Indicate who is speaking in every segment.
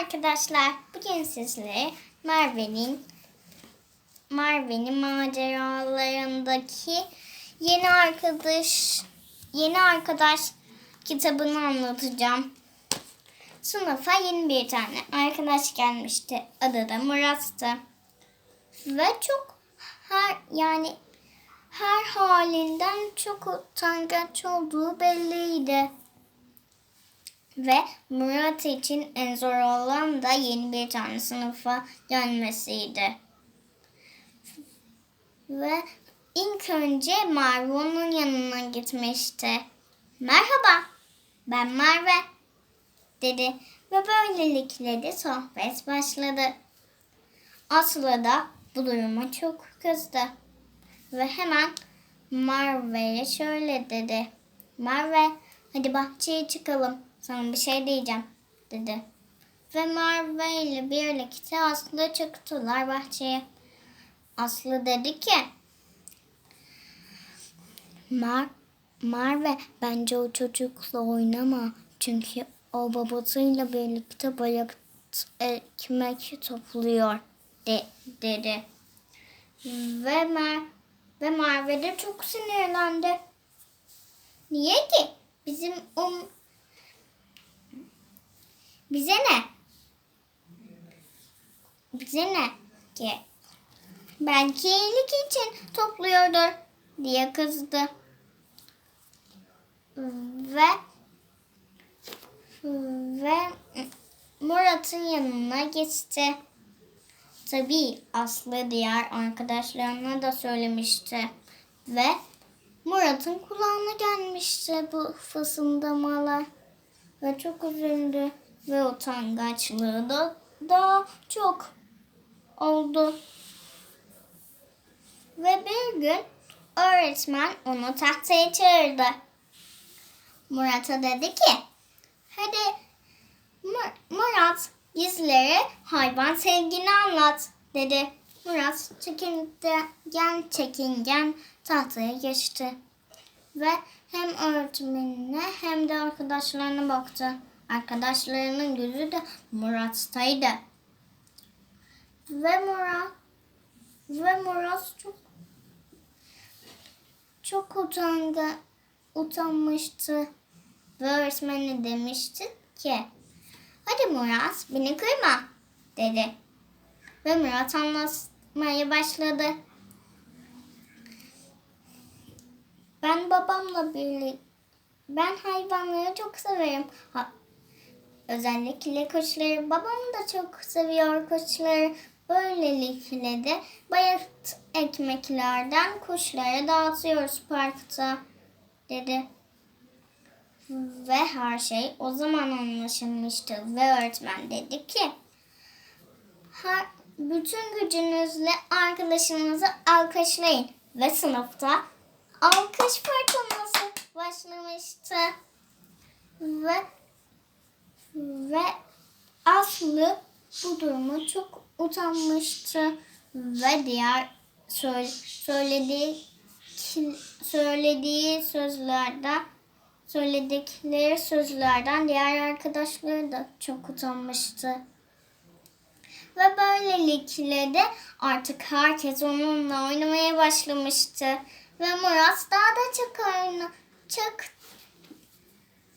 Speaker 1: arkadaşlar. Bugün sizlere Merve'nin Merve'nin maceralarındaki yeni arkadaş yeni arkadaş kitabını anlatacağım. Sınıfa yeni bir tane arkadaş gelmişti. Adı da Murat'tı. Ve çok her yani her halinden çok utangaç olduğu belliydi. Ve Murat için en zor olan da yeni bir tane sınıfa gelmesiydi. Ve ilk önce Merve yanına gitmişti. Merhaba, ben Merve, dedi. Ve böylelikle de sohbet başladı. Aslı da bu duruma çok kızdı. Ve hemen Merve'ye şöyle dedi. Merve hadi bahçeye çıkalım. Sana bir şey diyeceğim dedi. Ve Merve ile birlikte Aslı çıktılar bahçeye. Aslı dedi ki Mar Merve bence o çocukla oynama. Çünkü o babasıyla birlikte balık ekmek topluyor de, dedi. Ve Mer ve Merve de çok sinirlendi. Niye ki? Bizim o bize ne? Bize ne ki? Belki iyilik için topluyordur diye kızdı. Ve ve Murat'ın yanına geçti. Tabii Aslı diğer arkadaşlarına da söylemişti. Ve Murat'ın kulağına gelmişti bu fısıldamalar. Ve çok üzüldü. Ve utangaçlığı da daha çok oldu. Ve bir gün öğretmen onu tahtaya çağırdı. Murat'a dedi ki, hadi Mur- Murat bizlere hayvan sevgini anlat dedi. Murat çekingen çekingen tahtaya geçti. Ve hem öğretmenine hem de arkadaşlarına baktı. Arkadaşlarının gözü de Murat'taydı. Ve Murat ve Murat çok çok utanga, utanmıştı. Ve öğretmenine demişti ki Hadi Murat beni kırma dedi. Ve Murat anlatmaya başladı. Ben babamla birlikte ben hayvanları çok severim. Ha, özellikle kuşları. Babam da çok seviyor kuşları. Böylelikle de bayat ekmeklerden kuşlara dağıtıyoruz parkta dedi. Ve her şey o zaman anlaşılmıştı. Ve öğretmen dedi ki "Ha- bütün gücünüzle arkadaşınızı alkışlayın. Ve sınıfta alkış fırtınası başlamıştı. Ve ve Aslı bu durumu çok utanmıştı ve diğer söyle, söylediği söylediği sözlerden söyledikleri sözlerden diğer arkadaşları da çok utanmıştı. Ve böylelikle de artık herkes onunla oynamaya başlamıştı. Ve Murat daha da çok oyna, çok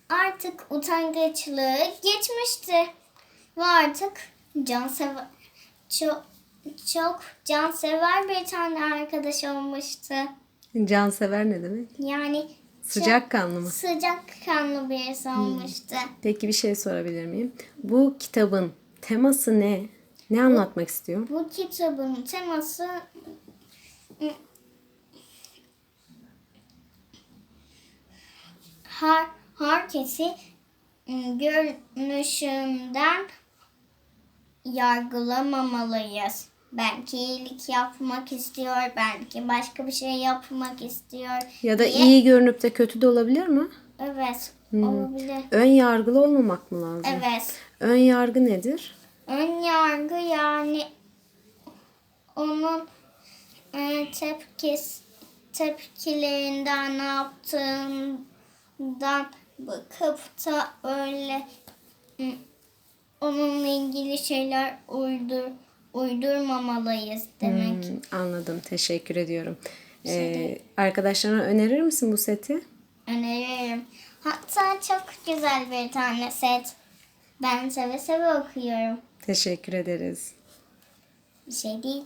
Speaker 1: artık utangaçlığı geçmişti. Ve artık cansever, çok, çok cansever bir tane arkadaş olmuştu.
Speaker 2: Cansever ne demek?
Speaker 1: Yani
Speaker 2: Sıcak kanlı mı?
Speaker 1: sıcak kanlı birisi olmuştu.
Speaker 2: Peki bir şey sorabilir miyim? Bu kitabın teması ne? Ne anlatmak istiyor?
Speaker 1: Bu kitabın teması her, herkesi görünüşünden yargılamamalıyız. Belki iyilik yapmak istiyor, belki başka bir şey yapmak istiyor.
Speaker 2: Ya da
Speaker 1: diye-
Speaker 2: iyi görünüp de kötü de olabilir mi?
Speaker 1: Evet,
Speaker 2: Hmm.
Speaker 1: olabilir.
Speaker 2: Ön yargılı olmamak mı lazım?
Speaker 1: Evet.
Speaker 2: Ön yargı nedir?
Speaker 1: Ön yargı yani onun e, tepkis, tepkilerinden ne yaptığından bakıp da öyle onunla ilgili şeyler uydur uydurmamalıyız demek.
Speaker 2: Hmm, anladım. Teşekkür ediyorum. Ee, arkadaşlarına önerir misin bu seti?
Speaker 1: Öneririm. Hatta çok güzel bir tane set. Ben seve seve okuyorum.
Speaker 2: Teşekkür ederiz.
Speaker 1: Bir şey değil.